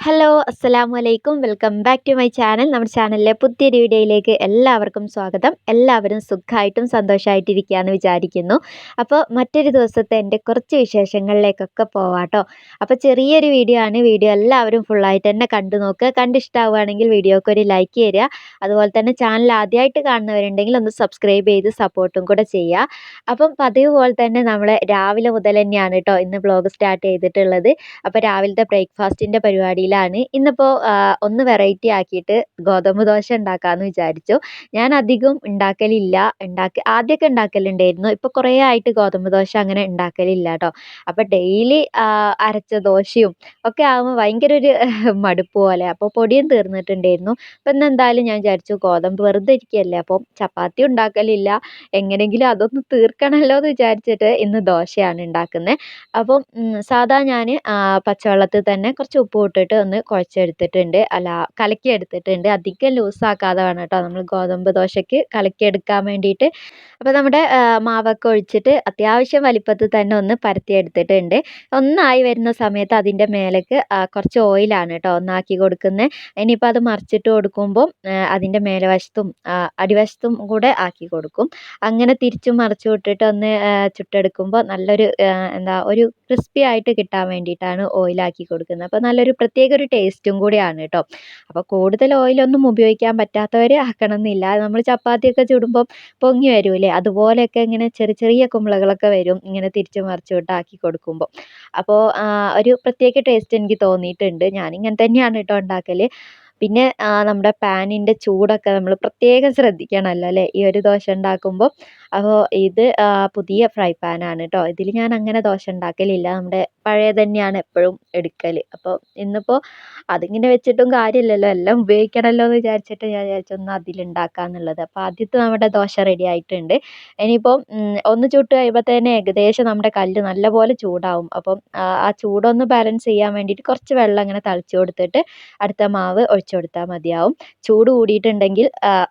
Hello അസ്സലാമു അലൈക്കും welcome back to my channel നമ്മുടെ ചാനലിലെ പുതിയൊരു വീഡിയോയിലേക്ക് എല്ലാവർക്കും സ്വാഗതം. എല്ലാവരും സുഖമായിട്ടും സന്തോഷമായിട്ടിരിക്കുകയെന്ന് വിചാരിക്കുന്നു. അപ്പോൾ മറ്റൊരു ദിവസത്തെ എന്റെ കുറച്ച് വിശേഷങ്ങളിലേക്കൊക്കെ പോവാട്ടോ. അപ്പോൾ ചെറിയൊരു വീഡിയോ ആണ്. വീഡിയോ എല്ലാവരും ഫുള്ളായിട്ട് തന്നെ കണ്ടു നോക്കുക. കണ്ടിഷ്ടാവുകയാണെങ്കിൽ വീഡിയോക്ക് ഒരു ലൈക്ക് തരിക. അതുപോലെ തന്നെ ചാനൽ ആദ്യമായിട്ട് കാണുന്നവരുണ്ടെങ്കിൽ ഒന്ന് സബ്സ്ക്രൈബ് ചെയ്ത് സപ്പോർട്ടും കൂടെ ചെയ്യുക. അപ്പം പതിവ് പോലെ തന്നെ നമ്മൾ രാവിലെ മുതൽ തന്നെയാണ് കേട്ടോ ഇന്ന് ബ്ലോഗ് സ്റ്റാർട്ട് ചെയ്തിട്ടുള്ളത്. അപ്പോൾ രാവിലത്തെ ബ്രേക്ക്ഫാസ്റ്റിന്റെ പരിപാടിയിൽ ാണ് ഇന്നിപ്പോൾ ഒന്ന് വെറൈറ്റി ആക്കിയിട്ട് ഗോതമ്പ് ദോശ ഉണ്ടാക്കാമെന്ന് വിചാരിച്ചു. ഞാൻ അധികം ഉണ്ടാക്കലില്ല. ഉണ്ടാക്കി ആദ്യമൊക്കെ ഉണ്ടാക്കലുണ്ടായിരുന്നു. ഇപ്പോൾ കുറേ ആയിട്ട് ഗോതമ്പ് ദോശ അങ്ങനെ ഉണ്ടാക്കലില്ല കേട്ടോ അപ്പോൾ ഡെയിലി അരച്ച ദോശയും ഒക്കെ ആകുമ്പോൾ ഭയങ്കര ഒരു മടുപ്പ് പോലെ. അപ്പോൾ പൊടിയും തീർന്നിട്ടുണ്ടായിരുന്നു. അപ്പോൾ ഇന്ന് എന്തായാലും ഞാൻ വിചാരിച്ചു ഗോതമ്പ് വെറുതെ ഇരിക്കുകയല്ലേ അപ്പോൾ ചപ്പാത്തി ഉണ്ടാക്കലില്ല. എങ്ങനെയെങ്കിലും അതൊന്ന് തീർക്കണമല്ലോ എന്ന് വിചാരിച്ചിട്ട് ഇന്ന് ദോശയാണ് ഉണ്ടാക്കുന്നത്. അപ്പം സാധാ ഞാൻ പച്ചവെള്ളത്തിൽ തന്നെ കുറച്ച് ഉപ്പ് ഇട്ടിട്ട് ഒന്ന് കുഴച്ചെടുത്തിട്ടുണ്ട്. അല്ല കലക്കി എടുത്തിട്ടുണ്ട് അധികം ലൂസാക്കാതെ വേണം കേട്ടോ നമ്മൾ ഗോതമ്പ് ദോശയ്ക്ക് കലക്കിയെടുക്കാൻ വേണ്ടിയിട്ട്. അപ്പോൾ നമ്മുടെ മാവൊക്കെ ഒഴിച്ചിട്ട് അത്യാവശ്യം വലിപ്പത്തിൽ തന്നെ ഒന്ന് പരത്തിയെടുത്തിട്ടുണ്ട്. ഒന്നായി വരുന്ന സമയത്ത് അതിന്റെ മേലേക്ക് കുറച്ച് ഓയിലാണ് കേട്ടോ ഒന്നാക്കി കൊടുക്കുന്നത്. ഇനിയിപ്പോൾ അത് മറിച്ചിട്ട് കൊടുക്കുമ്പോൾ അതിന്റെ മേലവശത്തും അടിവശത്തും കൂടെ ആക്കി കൊടുക്കും. അങ്ങനെ തിരിച്ചും മറിച്ചും ഇട്ടിട്ട് ഒന്ന് ചുട്ടെടുക്കുമ്പോൾ നല്ലൊരു എന്താ ഒരു ക്രിസ്പി ആയിട്ട് കിട്ടാൻ വേണ്ടിയിട്ടാണ് ഓയിലാക്കി കൊടുക്കുന്നത്. അപ്പോൾ നല്ലൊരു പ്രത്യേക ഒരു ടേസ്റ്റും കൂടിയാണ് കേട്ടോ അപ്പോൾ കൂടുതൽ ഓയിലൊന്നും ഉപയോഗിക്കാൻ പറ്റാത്തവർ ആക്കണമെന്നില്ല നമ്മൾ ചപ്പാത്തിയൊക്കെ ചുടുമ്പം പൊങ്ങി വരൂലേ അതുപോലെയൊക്കെ ഇങ്ങനെ ചെറിയ ചെറിയ കുമ്പളകളൊക്കെ വരും. ഇങ്ങനെ തിരിച്ചു മറിച്ച് ആക്കി കൊടുക്കുമ്പോൾ അപ്പോൾ ഒരു പ്രത്യേക ടേസ്റ്റ് എനിക്ക് തോന്നിയിട്ടുണ്ട്. ഞാനിങ്ങനെ തന്നെയാണ് കേട്ടോ ഉണ്ടാക്കൽ പിന്നെ നമ്മുടെ പാനിന്റെ ചൂടൊക്കെ നമ്മൾ പ്രത്യേകം ശ്രദ്ധിക്കണമല്ലോ അല്ലേ? ഈ ഒരു ദോശ ഉണ്ടാക്കുമ്പോൾ അപ്പോൾ ഇത് പുതിയ ഫ്രൈ പാനാണ് കേട്ടോ ഇതിൽ ഞാൻ അങ്ങനെ ദോശ ഉണ്ടാക്കലില്ല. നമ്മുടെ പഴയ തന്നെയാണ് എപ്പോഴും എടുക്കൽ അപ്പോൾ ഇന്നിപ്പോൾ അതിങ്ങനെ വെച്ചിട്ടും കാര്യമില്ലല്ലോ. എല്ലാം ഉപയോഗിക്കണമല്ലോ എന്ന് വിചാരിച്ചിട്ട് ഞാൻ വിചാരിച്ചൊന്ന് അതിലുണ്ടാക്കാമെന്നുള്ളത് അപ്പോൾ ആദ്യത്തെ നമ്മുടെ ദോശ റെഡി ആയിട്ടുണ്ട്. ഇനിയിപ്പോൾ ഒന്ന് ചുട്ട് കഴിയുമ്പോൾ തന്നെ ഏകദേശം നമ്മുടെ കല്ല് നല്ലപോലെ ചൂടാവും. അപ്പം ആ ചൂടൊന്ന് ബാലൻസ് ചെയ്യാൻ വേണ്ടിയിട്ട് കുറച്ച് വെള്ളം ഇങ്ങനെ തളിച്ച് കൊടുത്തിട്ട് അടുത്ത മാവ് ഒഴിച്ചു കൊടുത്താൽ മതിയാവും. ചൂട് കൂടിയിട്ടുണ്ടെങ്കിൽ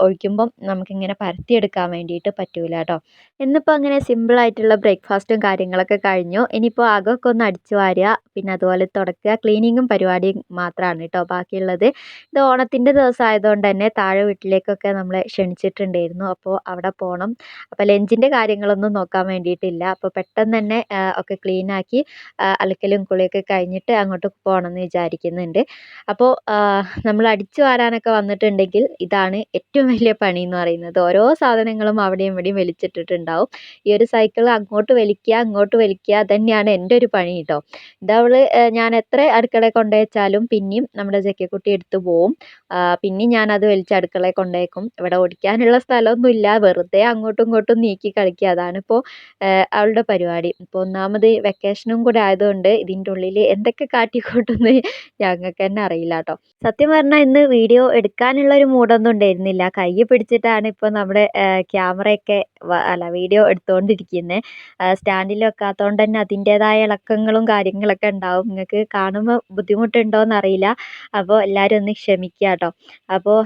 ഒഴിക്കുമ്പം നമുക്കിങ്ങനെ പരത്തിയെടുക്കാൻ വേണ്ടിയിട്ട് പറ്റൂല കേട്ടോ ഇന്നിപ്പോൾ അങ്ങനെ സിമ്പിളായിട്ടുള്ള ബ്രേക്ക്ഫാസ്റ്റും കാര്യങ്ങളൊക്കെ കഴിഞ്ഞു. ഇനിയിപ്പോൾ അകമൊക്കെ ഒന്ന് അടിച്ചു വാരുക. പിന്നെ അതുപോലെ തുടക്കുക. ക്ലീനിങ്ങും പരിപാടിയും മാത്രമാണ് കേട്ടോ ബാക്കിയുള്ളത്. ഇത് ഓണത്തിന്റെ ദിവസം ആയതുകൊണ്ട് തന്നെ താഴെ വീട്ടിലേക്കൊക്കെ നമ്മളെ ക്ഷണിച്ചിട്ടുണ്ടായിരുന്നു. അപ്പോൾ അവിടെ പോകണം അപ്പോൾ ലഞ്ചിന്റെ കാര്യങ്ങളൊന്നും നോക്കാൻ വേണ്ടിയിട്ടില്ല. അപ്പോൾ പെട്ടെന്ന് തന്നെ ഒക്കെ ക്ലീനാക്കി അലക്കലും കുളിയൊക്കെ കഴിഞ്ഞിട്ട് അങ്ങോട്ട് പോകണം എന്ന് വിചാരിക്കുന്നുണ്ട് അപ്പോൾ നമ്മൾ അടിച്ചു വാരാനൊക്കെ വന്നിട്ടുണ്ടെങ്കിൽ ഇതാണ് ഏറ്റവും വലിയ പണി എന്ന് പറയുന്നത്. ഓരോ സാധനങ്ങളും അവിടെയും ഇവിടെയും വലിച്ചിട്ടിട്ടുണ്ടാവും. ഈ ഒരു സൈക്കിൾ അങ്ങോട്ട് വലിക്കുക അങ്ങോട്ട് വലിക്കുക തന്നെയാണ് എന്റെ ഒരു പണി കേട്ടോ ഇതവൾ ഞാൻ എത്ര അടുക്കളയിൽ കൊണ്ടുവച്ചാലും പിന്നെയും നമ്മുടെ ജക്കക്കുട്ടി എടുത്തു പോവും. പിന്നെയും ഞാനത് വലിച്ച് അടുക്കളയിൽ കൊണ്ടുവയ്ക്കും ഇവിടെ ഓടിക്കാനുള്ള സ്ഥലമൊന്നുമില്ല. വെറുതെ അങ്ങോട്ടും ഇങ്ങോട്ടും നീക്കി കളിക്കുക. അതാണിപ്പോൾ അവളുടെ പരിപാടി. ഇപ്പോൾ ഒന്നാമത് വെക്കേഷനും കൂടെ ആയതുകൊണ്ട് ഇതിന്റെ ഉള്ളിൽ എന്തൊക്കെ കാട്ടിക്കൂട്ടുമെന്ന് ഞങ്ങൾക്ക് തന്നെ അറിയില്ല കേട്ടോ സത്യം പറഞ്ഞാൽ ഇന്ന് വീഡിയോ എടുക്കാനുള്ള ഒരു മൂഡൊന്നും ഉണ്ടായിരുന്നില്ല. കൈ പിടിച്ചിട്ടാണ് ഇപ്പോൾ നമ്മുടെ ക്യാമറയൊക്കെ അല്ല വീഡിയോ എടുത്തുകൊണ്ടിരിക്കുന്നത് സ്റ്റാൻഡിൽ വെക്കാത്തതുകൊണ്ട് തന്നെ അതിന്റേതായ ഇളക്കങ്ങളും കാര്യങ്ങളൊക്കെ ഉണ്ടാവും. നിങ്ങൾക്ക് കാണുമ്പോൾ ബുദ്ധിമുട്ടുണ്ടോയെന്ന് അറിയില്ല അപ്പോൾ എല്ലാവരും ഒന്ന് ക്ഷമിക്കുക കേട്ടോ അപ്പോൾ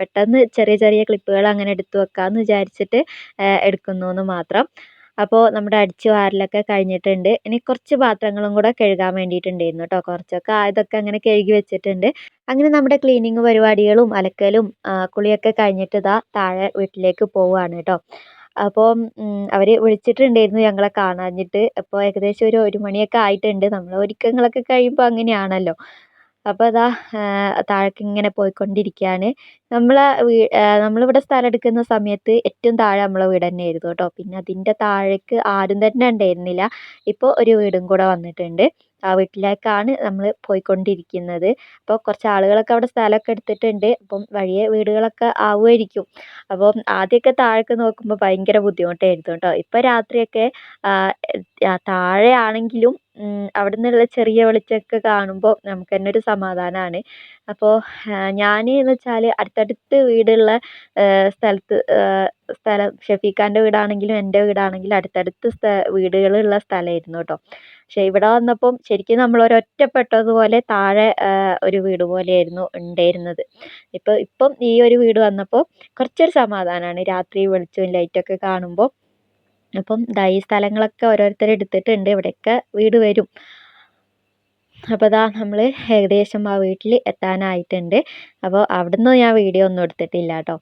പെട്ടെന്ന് ചെറിയ ചെറിയ ക്ലിപ്പുകൾ അങ്ങനെ എടുത്തു വെക്കാമെന്ന് വിചാരിച്ചിട്ട് എടുക്കുന്നു എന്ന് മാത്രം. അപ്പോൾ നമ്മുടെ അടിച്ചു വാരലൊക്കെ കഴിഞ്ഞിട്ടുണ്ട്. ഇനി കുറച്ച് പാത്രങ്ങളും കൂടെ കഴുകാൻ വേണ്ടിയിട്ടുണ്ടായിരുന്നു കേട്ടോ കുറച്ചൊക്കെ ഇതൊക്കെ അങ്ങനെ കഴുകി വെച്ചിട്ടുണ്ട്. അങ്ങനെ നമ്മുടെ ക്ലീനിങ് പരിപാടികളും അലക്കലും കുളിയൊക്കെ കഴിഞ്ഞിട്ട് ഇതാ താഴെ വീട്ടിലേക്ക് പോവുകയാണ് കേട്ടോ അപ്പോൾ അവർ വിളിച്ചിട്ടുണ്ടായിരുന്നു ഞങ്ങളെ കാണാഞ്ഞിട്ട്. അപ്പോൾ ഏകദേശം ഒരു ഒരു മണിയൊക്കെ ആയിട്ടുണ്ട്. നമ്മൾ ഒരുക്കങ്ങളൊക്കെ കഴിയുമ്പോൾ അങ്ങനെയാണല്ലോ. അപ്പോൾ അതാ താഴേക്ക് ഇങ്ങനെ പോയിക്കൊണ്ടിരിക്കുകയാണ് നമ്മൾ നമ്മളിവിടെ സ്ഥലം എടുക്കുന്ന സമയത്ത് ഏറ്റവും താഴെ നമ്മളെ വീട് തന്നെയായിരുന്നു കേട്ടോ. പിന്നെ അതിന്റെ താഴേക്ക് ആരും തന്നെ ഉണ്ടായിരുന്നില്ല. ഇപ്പോൾ ഒരു വീടും കൂടെ വന്നിട്ടുണ്ട്. ആ വീട്ടിലേക്കാണ് നമ്മൾ പോയിക്കൊണ്ടിരിക്കുന്നത്. അപ്പോൾ കുറച്ച് ആളുകളൊക്കെ അവിടെ സ്ഥലമൊക്കെ എടുത്തിട്ടുണ്ട്. അപ്പം വഴിയെ വീടുകളൊക്കെ ആവുമായിരിക്കും. അപ്പോൾ ആദ്യമൊക്കെ താഴേക്ക് നോക്കുമ്പോൾ ഭയങ്കര ബുദ്ധിമുട്ടായിരുന്നു കേട്ടോ. ഇപ്പോൾ രാത്രിയൊക്കെ താഴെ ആണെങ്കിലും അവിടെ നിന്നുള്ള ചെറിയ വെളിച്ചമൊക്കെ കാണുമ്പോൾ നമുക്ക് തന്നെ ഒരു സമാധാനമാണ് അപ്പോൾ ഞാൻ എന്ന് വെച്ചാൽ അടുത്തടുത്ത് വീടുള്ള സ്ഥലത്ത് സ്ഥലം ഷെഫീഖാന്റെ വീടാണെങ്കിലും എന്റെ വീടാണെങ്കിലും അടുത്തടുത്ത് വീടുകളുള്ള സ്ഥലമായിരുന്നു കേട്ടോ. പക്ഷേ ഇവിടെ വന്നപ്പം ശരിക്കും നമ്മൾ ഒരു ഒറ്റപ്പെട്ടതുപോലെ താഴെ ഒരു വീട് പോലെയായിരുന്നു ഉണ്ടായിരുന്നത്. ഇപ്പോൾ ഇപ്പം ഈ ഒരു വീട് വന്നപ്പോൾ കുറച്ചൊരു സമാധാനമാണ് രാത്രി വെളിച്ചവും ലൈറ്റൊക്കെ കാണുമ്പോൾ അപ്പം ദാ ഈ സ്ഥലങ്ങളൊക്കെ ഓരോരുത്തർ എടുത്തിട്ടുണ്ട്. ഇവിടെയൊക്കെ വീട് വരും. അപ്പോൾ ദാ നമ്മൾ ഏകദേശം ആ വീട്ടിൽ എത്താനായിട്ടുണ്ട്. അപ്പോൾ അവിടുന്ന് ഞാൻ വീഡിയോ ഒന്നും എടുത്തിട്ടില്ല കേട്ടോ.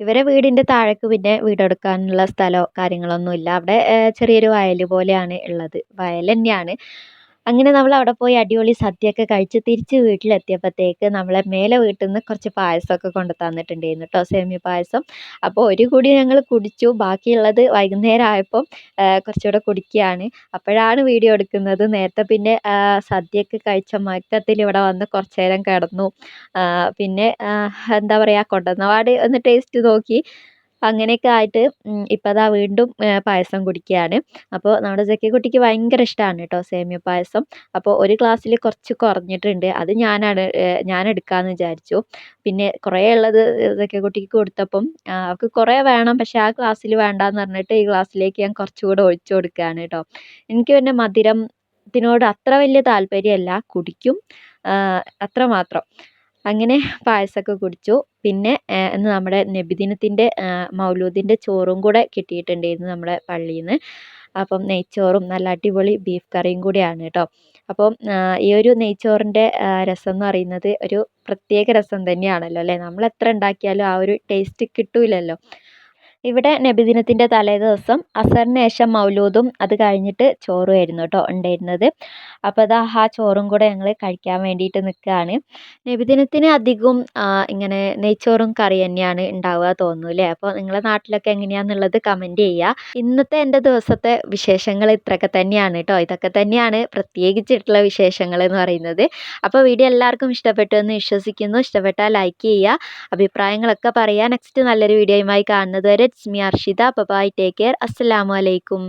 ഇവരെ വീടിന്റെ താഴേക്ക് പിന്നെ വീടെടുക്കാനുള്ള സ്ഥലമോ കാര്യങ്ങളൊന്നുമില്ല. അവിടെ ചെറിയൊരു വയൽ പോലെയാണ് ഉള്ളത്. വയൽ തന്നെയാണ് അങ്ങനെ നമ്മൾ അവിടെ പോയി അടിപൊളി സദ്യയൊക്കെ കഴിച്ച് തിരിച്ച് വീട്ടിലെത്തിയപ്പോഴത്തേക്ക് നമ്മളെ മേലെ വീട്ടിൽ നിന്ന് കുറച്ച് പായസമൊക്കെ കൊണ്ട് തന്നിട്ടുണ്ടായിരുന്നു കേട്ടോ സേമിയ പായസം. അപ്പോൾ ഒരു കൂടി ഞങ്ങൾ കുടിച്ചു. ബാക്കിയുള്ളത് വൈകുന്നേരം ആയപ്പം കുറച്ചുകൂടെ കുടിക്കുകയാണ്. അപ്പോഴാണ് വീഡിയോ എടുക്കുന്നത്. നേരത്തെ പിന്നെ സദ്യയൊക്കെ കഴിച്ച മയക്കത്തിൽ ഇവിടെ വന്ന് കുറച്ച് നേരം കിടന്നു പിന്നെ എന്താ പറയുക കൊണ്ടുവന്നപാട് ഒന്ന് ടേസ്റ്റ് നോക്കി. അങ്ങനെയൊക്കെ ആയിട്ട് ഇപ്പോൾ അതാ വീണ്ടും പായസം കുടിക്കുകയാണ് അപ്പോൾ നമ്മുടെ ജക്കിക്കുട്ടിക്ക് ഭയങ്കര ഇഷ്ടമാണ് കേട്ടോ സേമിയ പായസം. അപ്പോൾ ഒരു ഗ്ലാസ്സിൽ കുറച്ച് കുറഞ്ഞിട്ടുണ്ട്. അത് ഞാനാണ് ഞാൻ എടുക്കാമെന്ന് വിചാരിച്ചു. പിന്നെ കുറേ ഉള്ളത് ജക്കിക്കുട്ടിക്ക് കൊടുത്തപ്പം അവൾക്ക് കുറേ വേണം. പക്ഷേ ആ ഗ്ലാസ്സിൽ വേണ്ടാന്ന് പറഞ്ഞിട്ട് ഈ ഗ്ലാസ്സിലേക്ക് ഞാൻ കുറച്ചുകൂടെ ഒഴിച്ചു കൊടുക്കുകയാണ് കേട്ടോ എനിക്ക് പിന്നെ മധുരം ത്തിനോട് അത്ര വലിയ താല്പര്യമല്ല. കുടിക്കും അത്ര മാത്രം അങ്ങനെ പായസമൊക്കെ കുടിച്ചു. പിന്നെ ഇന്ന് നമ്മുടെ നബിദിനത്തിന്റെ മൗലൂദിന്റെ ചോറും കൂടെ കിട്ടിയിട്ടുണ്ടായിരുന്നു നമ്മുടെ പള്ളിയിൽ നിന്ന് അപ്പം നെയ്ച്ചോറും നല്ല അടിപൊളി ബീഫ് കറിയും കൂടിയാണ് കേട്ടോ. അപ്പം ഈ ഒരു നെയ്ച്ചോറിന്റെ രസം എന്ന് പറയുന്നത് ഒരു പ്രത്യേക രസം തന്നെയാണല്ലോ അല്ലേ? നമ്മൾ എത്ര ഉണ്ടാക്കിയാലും ആ ഒരു ടേസ്റ്റ് കിട്ടൂലല്ലോ. ഇവിടെ നബിദിനത്തിന്റെ തലേ ദിവസം അസറിന് ശേഷം മൗലൂദും അത് കഴിഞ്ഞിട്ട് ചോറുമായിരുന്നു കേട്ടോ ഉണ്ടായിരുന്നത്. അപ്പോൾ അതാ ആ ചോറും കൂടെ ഞങ്ങൾ കഴിക്കാൻ വേണ്ടിയിട്ട് നിൽക്കുകയാണ്. നബിദിനത്തിന് അധികവും ഇങ്ങനെ നെയ്ച്ചോറും കറി തന്നെയാണ് ഉണ്ടാവുക തോന്നുന്നു അല്ലേ? അപ്പോൾ നിങ്ങളുടെ നാട്ടിലൊക്കെ എങ്ങനെയാണെന്നുള്ളത് കമന്റ് ചെയ്യുക. ഇന്നത്തെ എന്റെ ദിവസത്തെ വിശേഷങ്ങൾ ഇത്രയൊക്കെ തന്നെയാണ് കേട്ടോ. ഇതൊക്കെ തന്നെയാണ് പ്രത്യേകിച്ചിട്ടുള്ള വിശേഷങ്ങൾ എന്ന് പറയുന്നത്. അപ്പോൾ വീഡിയോ എല്ലാവർക്കും ഇഷ്ടപ്പെട്ടു എന്ന് വിശ്വസിക്കുന്നു. ഇഷ്ടപ്പെട്ടാൽ ലൈക്ക് ചെയ്യുക അഭിപ്രായങ്ങളൊക്കെ പറയുക. നെക്സ്റ്റ് നല്ലൊരു വീഡിയോയുമായി കാണുന്നത് വരെ it's me Arshitha. Bye bye. Take care. അസ്സലാമു അലൈക്കും.